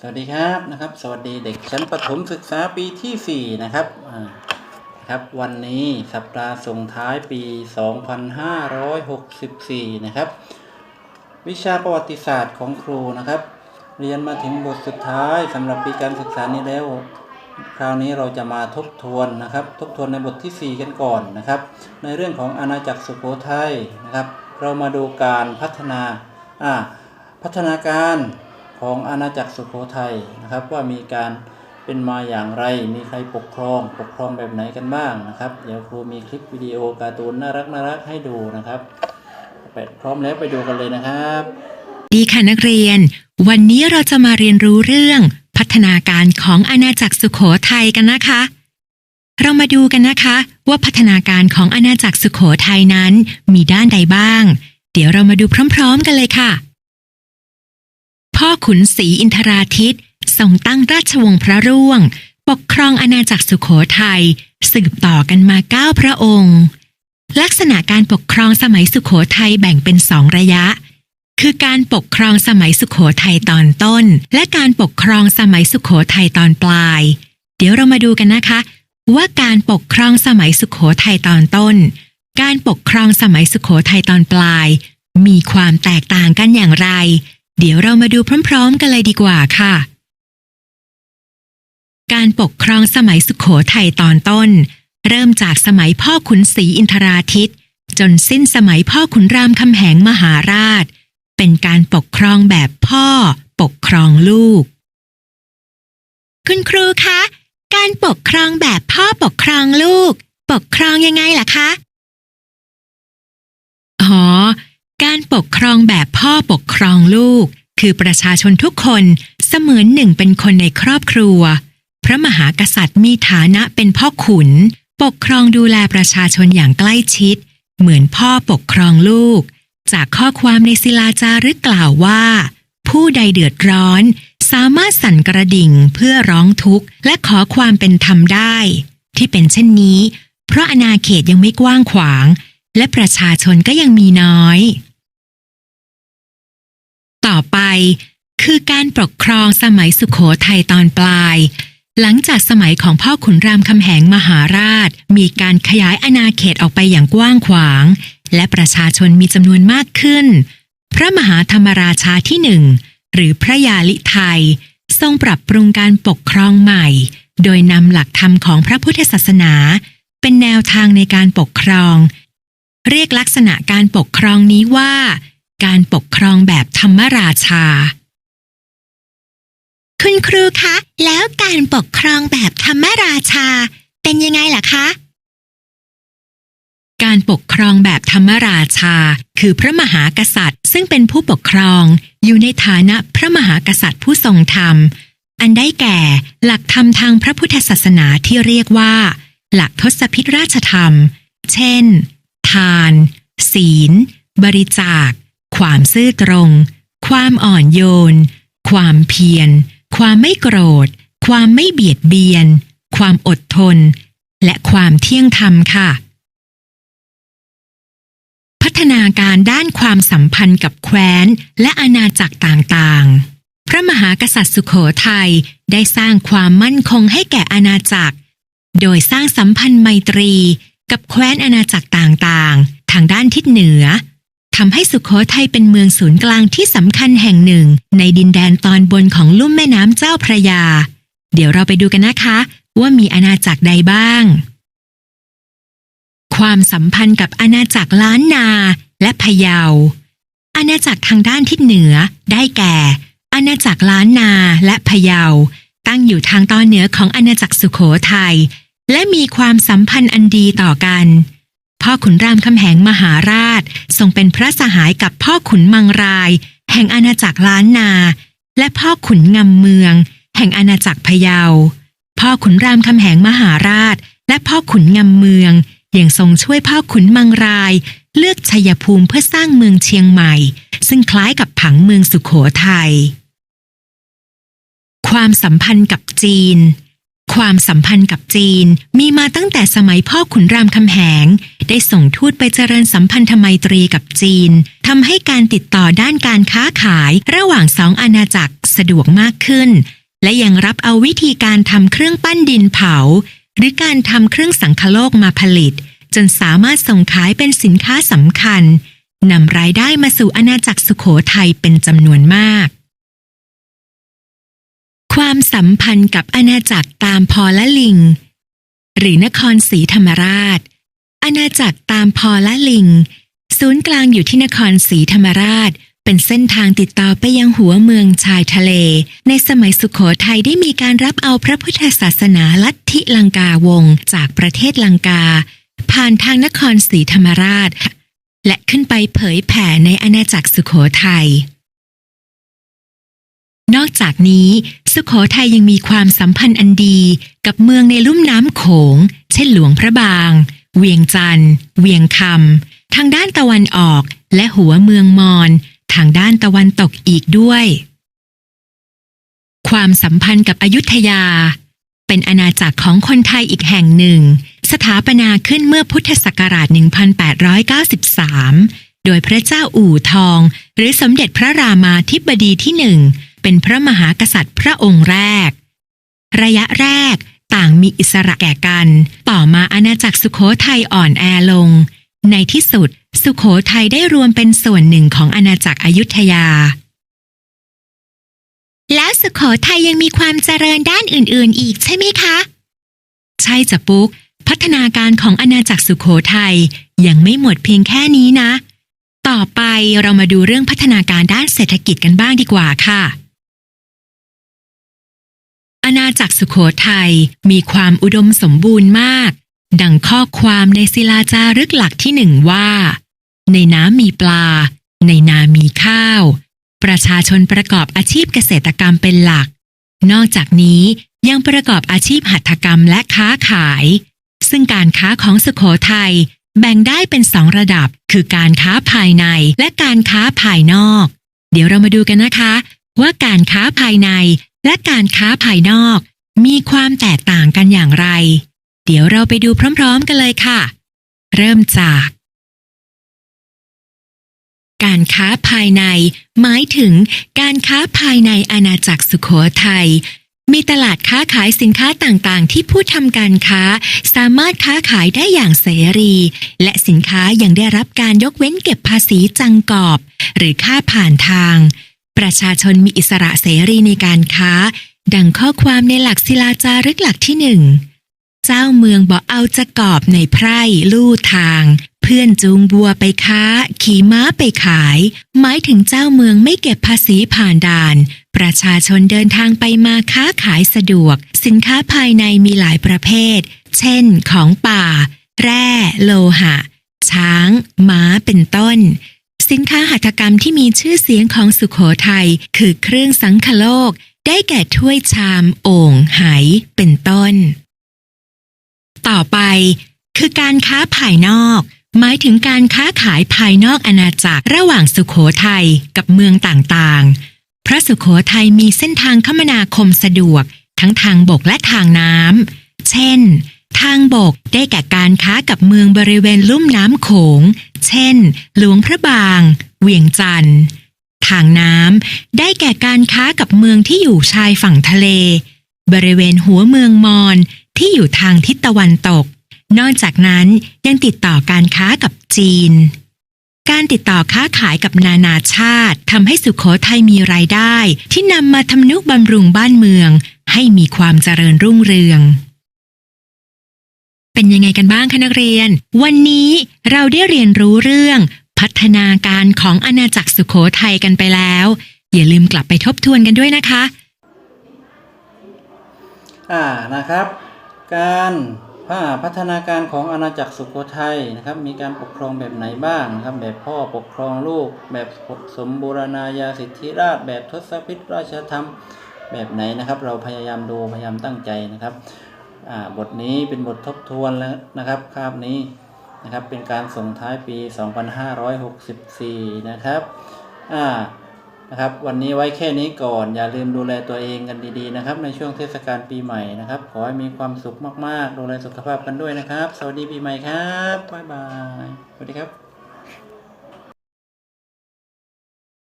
สวัสดีครับนะครับ สวัสดีเด็กชั้นประถมศึกษาปีที่4นะครับอ่าครับวันนี้สัปดาห์ส่งท้ายปี 2564 นะครับ วิชาประวัติศาสตร์ของครูนะครับ เรียนมาถึงบทสุดท้ายสำหรับปีการศึกษานี้แล้ว คราวนี้เราจะมาทบทวนนะครับ ทบทวนในบทที่ 4 กันก่อนนะครับ ในเรื่องของอาณาจักรสุโขทัยนะครับ เรามาดูการพัฒนาอ่าพัฒนาการ ของอาณาจักรสุโขทัยนะครับ ว่ามีการเป็นมาอย่างไร มีใครปกครอง ปกครองแบบไหนกันบ้างนะครับ เดี๋ยวครูมีคลิปวิดีโอการ์ตูนน่ารักน่ารักให้ดูนะครับไปพร้อมแล้วไปดูกันเลยนะครับ ดีค่ะนักเรียน วันนี้เราจะมาเรียนรู้เรื่อง พัฒนาการของอาณาจักรสุโขทัยกันนะคะ เรามาดูกันนะคะ ว่าพัฒนาการของอาณาจักรสุโขทัยนั้นมีด้านใดบ้าง เดี๋ยวเรามาดูพร้อม ๆ กันเลยค่ะ พ่อขุนศรีอินทราทิตทรงตั้งราชวงศ์พระร่วง ปกครองอาณาจักรสุโขทัยสืบต่อกันมาเก้าพระองค์ ลักษณะการปกครองสมัยสุโขทัยแบ่งเป็นสองระยะ คือการปกครองสมัยสุขโขทัยตอนต้น และการปกครองสมัยสุขโขทัยตอนปลาย เดี๋ยวเรามาดูกันนะคะ ว่าการปกครองสมัยสุขโขทัยตอนต้น การปกครองสมัยสุขโขทัยตอนปลาย มีความแตกต่างกันอย่างไร เดี๋ยวเรามาดูพร้อมๆ กันเลยดีกว่าค่ะ การปกครองสมัยสุขโขทัยตอนต้น เริ่มจากสมัยพ่อขุนศรีอินทราทิต จนสิ้นสมัยพ่อขุนรามคำแหงมหาราช เป็นการปกครองแบบพ่อ ปกครองลูก คุณครูคะ การปกครองแบบพ่อปกครองลูก ปกครองยังไงล่ะคะ อ๋อ การปกครองแบบพ่อปกครองลูก คือประชาชนทุกคนเสมือนหนึ่งเป็นคนในครอบครัว พระมหากษัตริย์มีฐานะเป็นพ่อขุน ปกครองดูแลประชาชนอย่างใกล้ชิด เหมือนพ่อปกครองลูก จากข้อความในศิลาจารึกกล่าวว่า ผู้ใดเดือดร้อน สามารถสั่นกระดิ่งเพื่อร้องทุกข์และขอความเป็นธรรมได้ ที่เป็นเช่นนี้ เพราะอาณาเขตยังไม่กว้างขวางและประชาชนก็ยังมีน้อย ต่อไป คือการปกครองสมัยสุขโขทัยตอนปลาย หลังจากสมัยของพ่อขุนรามคำแหงมหาราช มีการขยายอาณาเขตออกไปอย่างกว้างขวาง และประชาชนมีจำนวนมากขึ้น พระมหาธรรมราชาที่หนึ่งหรือพระยาลิไทย ทรงปรับปรุงการปกครองใหม่ โดยนำหลักธรรมของพระพุทธศาสนา เป็นแนวทางในการปกครอง เรียกลักษณะการปกครองนี้ว่า การปกครองแบบธรรมราชา คุณครูคะ แล้วการปกครองแบบธรรมราชา เป็นยังไงล่ะคะ การปกครองแบบธรรมราชา คือพระมหากษัตริย์ ซึ่งเป็นผู้ปกครอง อยู่ในฐานะพระมหากษัตริย์ผู้ทรงธรรม อันได้แก่หลักธรรมทางพระพุทธศาสนาที่เรียกว่า หลักทศพิธราชธรรม เช่น ทาน ศีล บริจาค ความซื่อตรง ความอ่อนโยน ความเพียร ความไม่โกรธ ความไม่เบียดเบียน ความอดทน และความเที่ยงธรรมค่ะ พัฒนาการด้านความสัมพันธ์กับแคว้น และอาณาจักรต่างๆ พระมหากษัตริย์สุขโขทัยได้สร้างความมั่นคงให้แก่อาณาจักร โดยสร้างสัมพันธ์ไมตรีกับแคว้นอาณาจักรต่างๆ ทางด้านทิศเหนือ ทำให้สุขโขทัยเป็นเมืองศูนย์กลางที่สำคัญแห่งหนึ่ง ในดินแดนตอนบนของลุ่มแม่น้ำเจ้าพระยา เดี๋ยวเราไปดูกันนะคะ ว่ามีอาณาจักรใดบ้าง ความสัมพันธ์กับอาณาจักรล้านนาและพะเยา อาณาจักรทางด้านทิศเหนือได้แก่ อาณาจักรล้านนาและพะเยา ตั้งอยู่ทางตอนเหนือของอาณาจักรสุขโขทัยและมีความสัมพันธ์อันดีต่อกัน พ่อขุนรามคำแหงมหาราช ทรงเป็นพระสหายกับพ่อขุนมังราย แห่งอาณาจักรล้านนา และพ่อขุนงำเมือง แห่งอาณาจักรพะเยา พ่อขุนรามคำแหงมหาราช และพ่อขุนงำเมืองยังทรงช่วยพ่อขุนมังราย เลือกชัยภูมิเพื่อสร้างเมืองเชียงใหม่ ซึ่งคล้ายกับผังเมืองสุขโขทัยความสัมพันธ์กับจีน ความสัมพันธ์กับจีนมีมาตั้งแต่สมัยพ่อขุนรามคำแหง ได้ส่งทูตไปเจริญสัมพันธไมตรีกับจีนทำให้การติดต่อด้านการค้าขายระหว่างสองอาณาจักรสะดวกมากขึ้น และยังรับเอาวิธีการทำเครื่องปั้นดินเผา หรือการทำเครื่องสังคโลกมาผลิต จนสามารถส่งขายเป็นสินค้าสำคัญนำรายได้มาสู่อาณาจักรสุโขทัยเป็นจำนวนมาก ความสัมพันธ์กับอาณาจักรตามพอละลิง หรือนครศรีธรรมราช อาณาจักรตามพอละลิง ศูนย์กลางอยู่ที่นครศรีธรรมราช เป็นเส้นทางติดต่อไปยังหัวเมืองชายทะเล ในสมัยสุขโขทัยได้มีการรับเอาพระพุทธศาสนาลัทธิลังกาวงจากประเทศลังกา ผ่านทางนครศรีธรรมราช และขึ้นไปเผยแผ่ในอาณาจักรสุขโขทัย นอกจากนี้สุขโขทัยยังมีความสัมพันธ์อันดีกับเมืองในลุ่มน้ำโขง เช่นหลวงพระบาง เวียงจันทร์ เวียงคำ ทางด้านตะวันออกและหัวเมืองมอญทางด้านตะวันตกอีกด้วย ความสัมพันธ์กับอยุธยา เป็นอาณาจักรของคนไทยอีกแห่งหนึ่ง สถาปนาขึ้นเมื่อพุทธศักราช 1893 โดยพระเจ้าอู่ทอง หรือสมเด็จพระรามาธิบดีที่หนึ่ง เป็นพระมหากษัตริย์พระองค์แรก ระยะแรกต่างมีอิสระแก่กัน ต่อมาอาณาจักรสุโขทัยอ่อนแอลง ในที่สุด สุโขทัยได้รวมเป็นส่วนหนึ่งของอาณาจักรอยุธยา แล้วสุโขทัยยังมีความเจริญด้านอื่น ๆ อีกใช่ไหมคะ ใช่จ้ะปุ๊ก พัฒนาการของอาณาจักรสุโขทัยยังไม่หมดเพียงแค่นี้นะ ต่อไปเรามาดูเรื่องพัฒนาการด้านเศรษฐกิจกันบ้างดีกว่าค่ะ อาณาจักรสุโขทัยมีความอุดมสมบูรณ์มาก ดังข้อความในศิลาจารึกหลักที่หนึ่งว่า ในน้ำมีปลา ในนามีข้าว ประชาชนประกอบอาชีพเกษตรกรรมเป็นหลัก นอกจากนี้ยังประกอบอาชีพหัตถกรรมและค้าขาย ซึ่งการค้าของสุโขทัยแบ่งได้เป็นสองระดับ คือการค้าภายในและการค้าภายนอก เดี๋ยวเรามาดูกันนะคะ ว่าการค้าภายในและการค้าภายนอกมีความแตกต่างกันอย่างไร เดี๋ยวเราไปดูพร้อมๆกันเลยค่ะ เริ่มจาก การค้าภายใน หมายถึงการค้าภายในอาณาจักรสุขโขทัยมีตลาดค้าขายสินค้าต่างๆ ที่ผู้ทำการค้าสามารถค้าขายได้อย่างเสรี และสินค้ายังได้รับการยกเว้นเก็บภาษีจังกอบ หรือค่าผ่านทาง ประชาชนมีอิสระเสรีในการค้า ดังข้อความในหลักศิลาจารึกหลักที่หนึ่งเจ้าเมืองบอกเอาจะกอบในไพร่ลู่ทาง เพื่อนจูงบัวไปค้า ขี่ม้าไปขาย หมายถึงเจ้าเมืองไม่เก็บภาษีผ่านด่าน ประชาชนเดินทางไปมาค้าขายสะดวก สินค้าภายในมีหลายประเภท เช่น ของป่า แร่ โลหะ ช้าง ม้าเป็นต้น สินค้าหัตถกรรมที่มีชื่อเสียงของสุขโขทัยคือเครื่องสังคโลก ได้แก่ถ้วยชาม โอ่งไหเป็นต้น ต่อไป คือการค้าภายนอก หมายถึงการค้าขายภายนอกอาณาจักรระหว่างสุขโขทัยกับเมืองต่างๆ เพราะสุขโขทัยมีเส้นทางคมนาคมสะดวก ทั้งทางบกและทางน้ำเช่น ทางบกได้แก่การค้ากับเมืองบริเวณลุ่มน้ำโขง เช่น หลวงพระบาง เวียงจันทร์ทางน้ำได้แก่การค้ากับเมืองที่อยู่ชายฝั่งทะเล บริเวณหัวเมืองมอญที่อยู่ทางทิศตะวันตก นอกจากนั้นยังติดต่อการค้ากับจีน การติดต่อค้าขายกับนานาชาติทำให้สุขโขทัยมีรายได้ ที่นำมาทำนุบำรุงบ้านเมือง ให้มีความเจริญรุ่งเรือง เป็นยังไงกันบ้างคะนักเรียน วันนี้เราได้เรียนรู้เรื่อง พัฒนาการของอาณาจักรสุขโขทัยกันไปแล้ว อย่าลืมกลับไปทบทวนกันด้วยนะคะ อ่านะครับ การอ่าพัฒนาการของอาณาจักรสุโขทัยนะครับ มีการปกครองแบบไหนบ้างนะครับ แบบพ่อปกครองลูก แบบสมบูรณาญาสิทธิราชแบบทศพิธราชธรรมแบบไหนนะครับ เราพยายามดูพยายามตั้งใจนะครับ บทนี้เป็นบททบทวนแล้วนะครับคาบนี้นะครับเป็นการส่งท้ายปี 2564 นะครับอ่านะครับวันนี้ไว้แค่นี้ก่อน อย่าลืมดูแลตัวเองกันดีๆนะครับ ในช่วงเทศกาลปีใหม่นะครับ ขอให้มีความสุขมากๆ ดูแลสุขภาพกันด้วยนะครับ สวัสดีปีใหม่ครับบ๊ายบายสวัสดีครับ